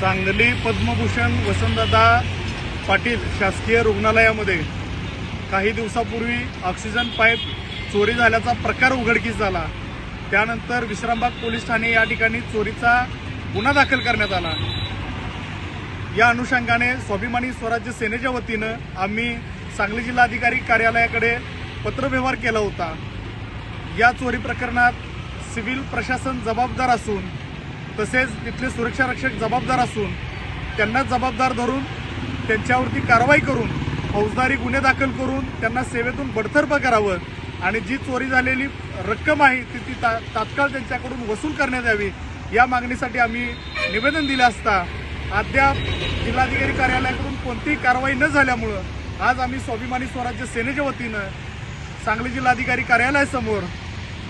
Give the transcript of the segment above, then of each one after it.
सांगली पद्मभूषण वसंतदादा पाटील शासकीय रुग्णालयामध्ये काही दिवसापूर्वी ऑक्सिजन पाईप चोरी झाल्याचा प्रकार उघडकीस झाला. त्यानंतर विश्रामबाग पोलीस ठाणे या ठिकाणी चोरीचा गुन्हा दाखल करण्यात आला. या अनुषंगाने स्वाभिमानी स्वराज्य सेनेच्या वतीनं आम्ही सांगली जिल्हाधिकारी कार्यालयाकडे पत्रव्यवहार केला होता. या चोरी प्रकरणात सिव्हिल प्रशासन जबाबदार असून तसेच तिथले सुरक्षा रक्षक जबाबदार असून त्यांना जबाबदार धरून त्यांच्यावरती कारवाई करून फौजदारी गुन्हे दाखल करून त्यांना सेवेतून बडतर्फ करावं आणि जी चोरी झालेली रक्कम आहे ती ती ता तात्काळ त्यांच्याकडून वसूल करण्यात यावी या मागणीसाठी आम्ही निवेदन दिले असता अद्याप जिल्हाधिकारी कार्यालयाकडून कोणतीही कारवाई न झाल्यामुळं आज आम्ही स्वाभिमानी स्वराज्य सेनेच्या वतीनं सांगली जिल्हाधिकारी कार्यालयासमोर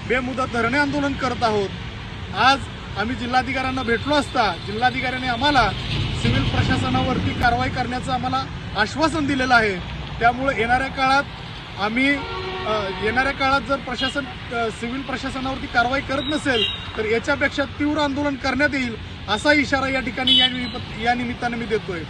बेमुदत धरणे आंदोलन करत आहोत. आज आम्ही जिल्हाधिकाऱ्यांना भेटलो असता जिल्हाधिकाऱ्यांनी आम्हाला सिव्हिल प्रशासनावरती कारवाई करण्याचं आम्हाला आश्वासन दिलेलं आहे. त्यामुळे येणाऱ्या काळात आम्ही येणाऱ्या काळात जर प्रशासन सिव्हिल प्रशासनावरती कारवाई करत नसेल तर याच्यापेक्षा तीव्र आंदोलन करण्यात येईल असा इशारा या ठिकाणी या या निमित्ताने मी देतोय.